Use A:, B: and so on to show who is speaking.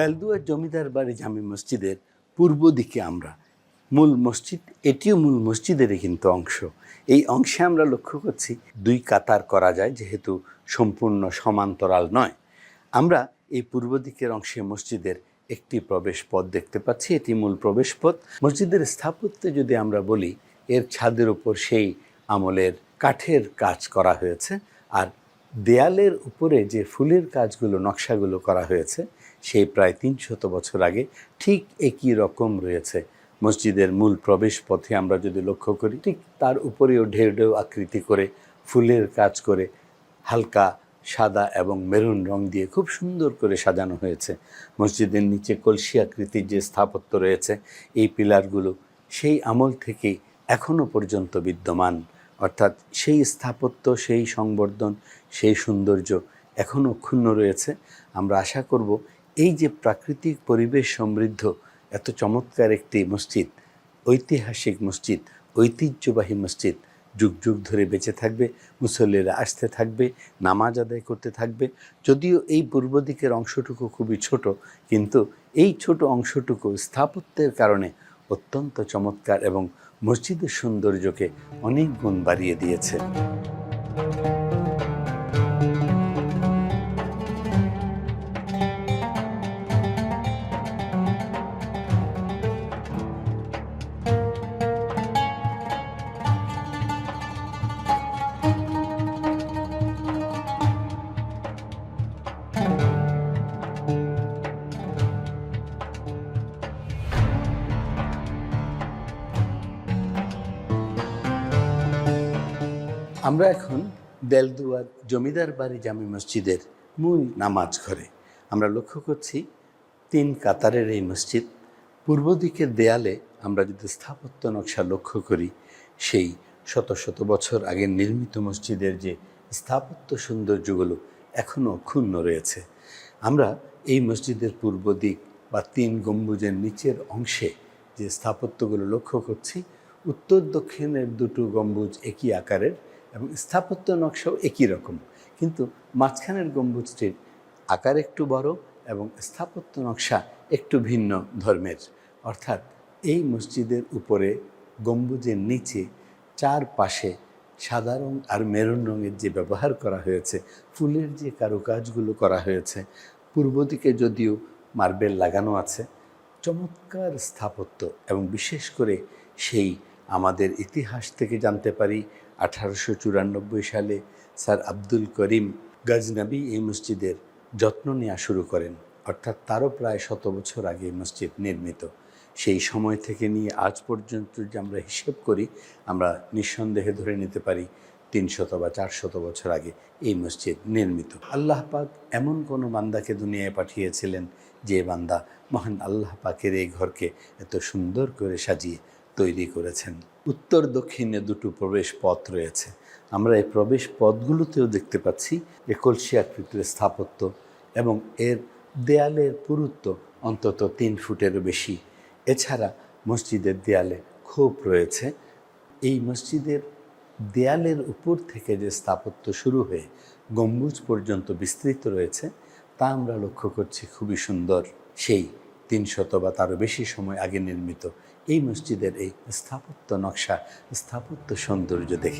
A: বেলদুয়ার জমিদার বাড়ি জামি মসজিদের পূর্ব দিকে আমরা। মূল মসজিদ, এটিও মূল মসজিদেরই কিন্তু অংশ। এই অংশে আমরা লক্ষ্য করছি দুই কাতার করা যায়, যেহেতু সম্পূর্ণ সমান্তরাল নয়। আমরা এই পূর্ব দিকের অংশে মসজিদের একটি প্রবেশ পথ দেখতে পাচ্ছি, এটি মূল প্রবেশ পথ মসজিদের স্থাপত্যে যদি আমরা বলি, এর ছাদের উপর সেই আমলের কাঠের কাজ করা হয়েছে, আর দেয়ালের উপরে যে ফুলের কাজগুলো, নকশাগুলো করা হয়েছে সেই প্রায় তিনশত বছর আগে ঠিক একই রকম রয়েছে। মসজিদের মূল প্রবেশ পথে আমরা যদি লক্ষ্য করি, ঠিক তার উপরেও ঢেউ ঢেউ আকৃতি করে, ফুলের কাজ করে, হালকা সাদা এবং মেরুন রং দিয়ে খুব সুন্দর করে সাজানো হয়েছে। মসজিদের নিচে কলসি আকৃতির যে স্থাপত্য রয়েছে, এই পিলারগুলো সেই আমল থেকেই এখনও পর্যন্ত বিদ্যমান। অর্থাৎ সেই স্থাপত্য, সেই সংবর্ধন, সেই সৌন্দর্য এখনও ক্ষুণ্ণ রয়েছে। আমরা আশা করব এই যে প্রাকৃতিক পরিবেশ সমৃদ্ধ, এত চমৎকার একটি মসজিদ, ঐতিহাসিক মসজিদ, ঐতিহ্যবাহী মসজিদ, যুগ যুগ ধরে বেঁচে থাকবে, মুসল্লিরা আসতে থাকবে, নামাজ আদায় করতে থাকবে। যদিও এই পূর্ব দিকের অংশটুকু খুবই ছোট, কিন্তু এই ছোট অংশটুকু স্থাপত্যের কারণে অত্যন্ত চমৎকার এবং মসজিদের সৌন্দর্যকে অনেক গুণ বাড়িয়ে দিয়েছে। আমরা এখন বেলদুয়ার জমিদার বাড়ি জামি মসজিদের মূল নামাজ ঘরে। আমরা লক্ষ্য করছি তিন কাতারের এই মসজিদ। পূর্ব দিকের দেয়ালে আমরা যদি স্থাপত্য নকশা লক্ষ্য করি, সেই শত শত বছর আগে নির্মিত মসজিদের যে স্থাপত্য সৌন্দর্যগুলো এখনও ক্ষুণ্ণ রয়েছে। আমরা এই মসজিদের পূর্ব দিক বা তিন গম্বুজের নিচের অংশে যে স্থাপত্যগুলো লক্ষ্য করছি, উত্তর দক্ষিণের দুটো গম্বুজ একই আকারের। এবং স্থাপত্য নকশাও একই রকম। কিন্তু মাঝখানের গম্বুজটির আকার একটু বড় এবং স্থাপত্য নকশা একটু ভিন্ন ধর্মের। অর্থাৎ এই মসজিদের উপরে গম্বুজের নিচে চার পাশে সাদা রং আর মেরুন রঙের যে ব্যবহার করা হয়েছে, ফুলের যে কারুকাজগুলো করা হয়েছে, পূর্ব দিকে যদিও মার্বেল লাগানো আছে, চমৎকার স্থাপত্য এবং বিশেষ করে সেই আমাদের ইতিহাস থেকে জানতে পারি, আঠারোশো চুরানব্বই সালে স্যার আব্দুল করিম গজনবী এই মসজিদের যত্ন নেওয়া শুরু করেন। অর্থাৎ তারও প্রায় শত বছর আগে এই মসজিদ নির্মিত। সেই সময় থেকে নিয়ে আজ পর্যন্ত যে আমরা হিসেব করি, আমরা নিঃসন্দেহে ধরে নিতে পারি তিনশত বা চারশত বছর আগে এই মসজিদ নির্মিত। আল্লাহ পাক এমন কোনো বান্দাকে দুনিয়ায় পাঠিয়েছিলেন যে বান্দা মহান আল্লাহ পাকের এই ঘরকে এত সুন্দর করে সাজিয়ে তৈরি করেছেন। উত্তর দক্ষিণে দুটো প্রবেশ পথ রয়েছে। আমরা এই প্রবেশ পথগুলোতেও দেখতে পাচ্ছি যে কলসি আকৃতির স্থাপত্য এবং এর দেয়ালের পুরুত্ব অন্তত তিন ফুটেরও বেশি। এছাড়া মসজিদের দেয়ালে খোপ রয়েছে। এই মসজিদের দেয়ালের উপর থেকে যে স্থাপত্য শুরু হয়ে গম্বুজ পর্যন্ত বিস্তৃত রয়েছে, তা আমরা লক্ষ্য করছি খুবই সুন্দর। সেই তিনশত বা তারও বেশি সময় আগে নির্মিত এই মসজিদের এই স্থাপত্য নকশা স্থাপত্য সৌন্দর্য দেখে